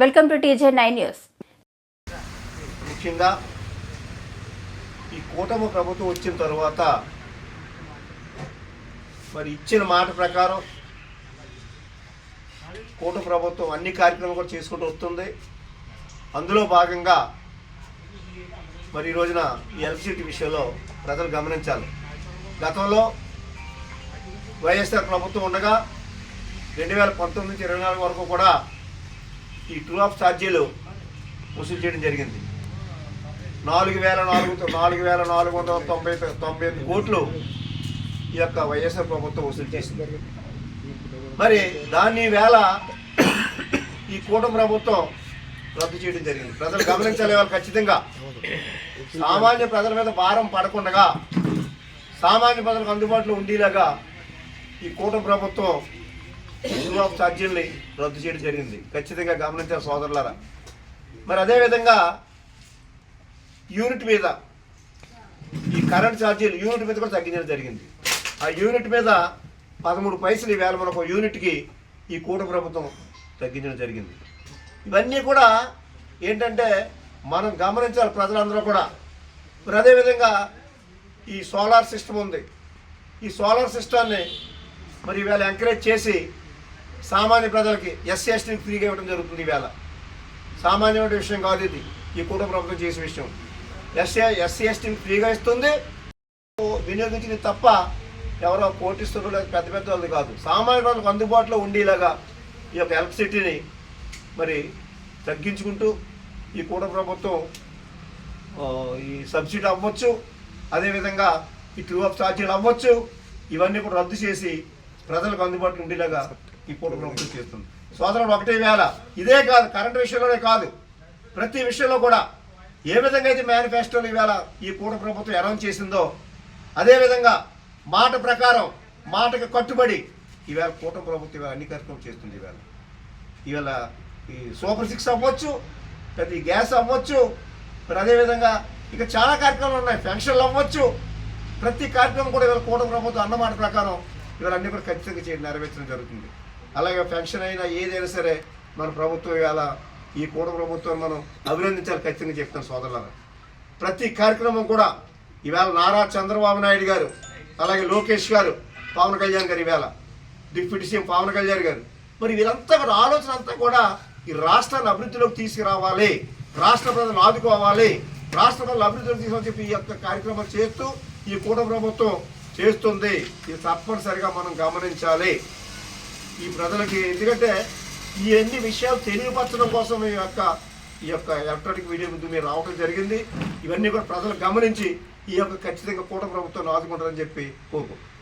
Welcome to TJ nine news. ముఖ్యంగా ఈ కూటమి ప్రభుత్వం వచ్చిన తర్వాత మరి ఇచ్చిన మాట ప్రకారం కూటమి ప్రభుత్వం అన్ని కార్యక్రమాలు కూడా చేసుకుంటూ వస్తుంది. అందులో భాగంగా మరి ఈ రోజున ఈ ఎలక్ట్రిసిటీ విషయంలో ప్రజలు గమనించాలి. గతంలో వైఎస్ఆర్ ప్రభుత్వం ఉండగా రెండు వేల పంతొమ్మిది నుంచి ఇరవై నాలుగు వరకు కూడా ఈ టూ ఆఫ్ ఛార్జీలు వసూలు చేయడం జరిగింది. నాలుగు వేల నాలుగు నాలుగు వేల నాలుగు వందల తొంభై తొంభై ఎనిమిది కోట్లు ఈ యొక్క వైఎస్ఆర్ ప్రభుత్వం వసూలు చేసింది. మరి దాన్ని వేళ ఈ కూటమి ప్రభుత్వం రద్దు చేయడం జరిగింది. ప్రజలు గమనించాలి వాళ్ళు ఖచ్చితంగా. సామాన్య ప్రజల మీద భారం పడకుండా సామాన్య ప్రజలకు అందుబాటులో ఉండేలాగా ఈ కూటమి ప్రభుత్వం టూ ఆఫ్ ఛార్జీల్ని రద్దు చేయడం జరిగింది. ఖచ్చితంగా గమనించాలి సోదరులారా. మరి అదేవిధంగా యూనిట్ మీద ఈ కరెంట్ ఛార్జీలు యూనిట్ మీద కూడా తగ్గించడం జరిగింది. ఆ యూనిట్ మీద పదమూడు పైసలు ఈవేళ మనకు యూనిట్కి ఈ కూట ప్రభుత్వం తగ్గించడం జరిగింది. ఇవన్నీ కూడా ఏంటంటే మనం గమనించాలి ప్రజలందరూ కూడా. మరి అదేవిధంగా ఈ సోలార్ సిస్టమ్ ఉంది. ఈ సోలార్ సిస్టాన్ని మరి ఇవాళ ఎంకరేజ్ చేసి సామాన్య ప్రజలకి ఎస్సీ ఎస్టీకి ఫ్రీగా ఇవ్వడం జరుగుతుంది ఈవేళ. సామాన్యమైన విషయం కాదు ఇది. ఈ కూట ప్రభుత్వం చేసే విషయం. ఎస్సీ ఎస్సీ ఎస్టీని ఫ్రీగా ఇస్తుంది. వినియోగించింది తప్ప ఎవరో కోటిస్తున్నారు లేదా పెద్ద పెద్ద వాళ్ళది కాదు. సామాన్య ప్రజలకు అందుబాటులో ఉండేలాగా ఈ యొక్క ఎలక్ట్రిసిటీని మరి తగ్గించుకుంటూ ఈ కూట ప్రభుత్వం ఈ సబ్సిడీ అవ్వచ్చు. అదేవిధంగా ఈ ట్రూ ఆఫ్ ఛార్జీలు అవ్వచ్చు. ఇవన్నీ కూడా రద్దు చేసి ప్రజలకు అందుబాటులో ఉండేలాగా ఈ కూట ప్రభుత్వం చేస్తుంది. సోదరుడు ఒకటే వేళ. ఇదే కాదు కరెంట్ విషయంలోనే కాదు. ప్రతి విషయంలో కూడా ఏ విధంగా అయితే మేనిఫెస్టోలు ఈవేళ ఈ కూట ప్రభుత్వం అనౌన్స్ చేసిందో అదేవిధంగా మాట ప్రకారం మాటకు కట్టుబడి ఈవేళ కూట ప్రభుత్వం ఇవాళ అన్ని కార్యక్రమం చేస్తుంది ఈవేళ ఈవేళ ఈ సూపర్ సిక్స్ అవ్వచ్చు ప్రతి గ్యాస్ అవ్వచ్చు మరి అదేవిధంగా ఇక చాలా కార్యక్రమాలు ఉన్నాయి. పెన్షన్లు అవ్వచ్చు. ప్రతి కార్యక్రమం కూడా ఇవాళ కూటమి ప్రభుత్వం అన్నమాట ప్రకారం ఇవాళ అన్ని కూడా ఖచ్చితంగా చేయడం నెరవేర్చడం జరుగుతుంది. అలాగే పెన్షన్ అయినా ఏదైనా సరే మన ప్రభుత్వం ఇవాళ ఈ కూట ప్రభుత్వం మనం అభినందించాలి ఖచ్చితంగా చెప్తాను సోదరులారా. ప్రతి కార్యక్రమం కూడా ఈవేళ నారా చంద్రబాబు నాయుడు గారు అలాగే లోకేష్ గారు పవన్ కళ్యాణ్ గారు ఈవేళ డిప్యూటీ సీఎం పవన్ కళ్యాణ్ గారు మరి వీరంతా కూడా ఆలోచన అంతా కూడా ఈ రాష్ట్రాన్ని అభివృద్ధిలోకి తీసుకురావాలి రాష్ట్ర ప్రజలను ఆదుకోవాలి రాష్ట్ర ప్రజలు అభివృద్ధిలోకి తీసుకొని చెప్పి ఈ యొక్క కార్యక్రమం చేస్తూ ఈ కూట ప్రభుత్వం చేస్తుంది. ఇది తప్పనిసరిగా మనం గమనించాలి. ఈ ప్రజలకి ఎందుకంటే ఈ అన్ని విషయాలు తెలియపరచడం కోసం ఈ యొక్క ఈ యొక్క ఎలక్ట్రానిక్ మీడియా ముందు మీరు రావడం జరిగింది. ఇవన్నీ కూడా ప్రజలు గమనించి ఈ యొక్క ఖచ్చితంగా కూట ప్రభుత్వం ఆదుకుంటారని చెప్పి కోరుకుంటున్నాను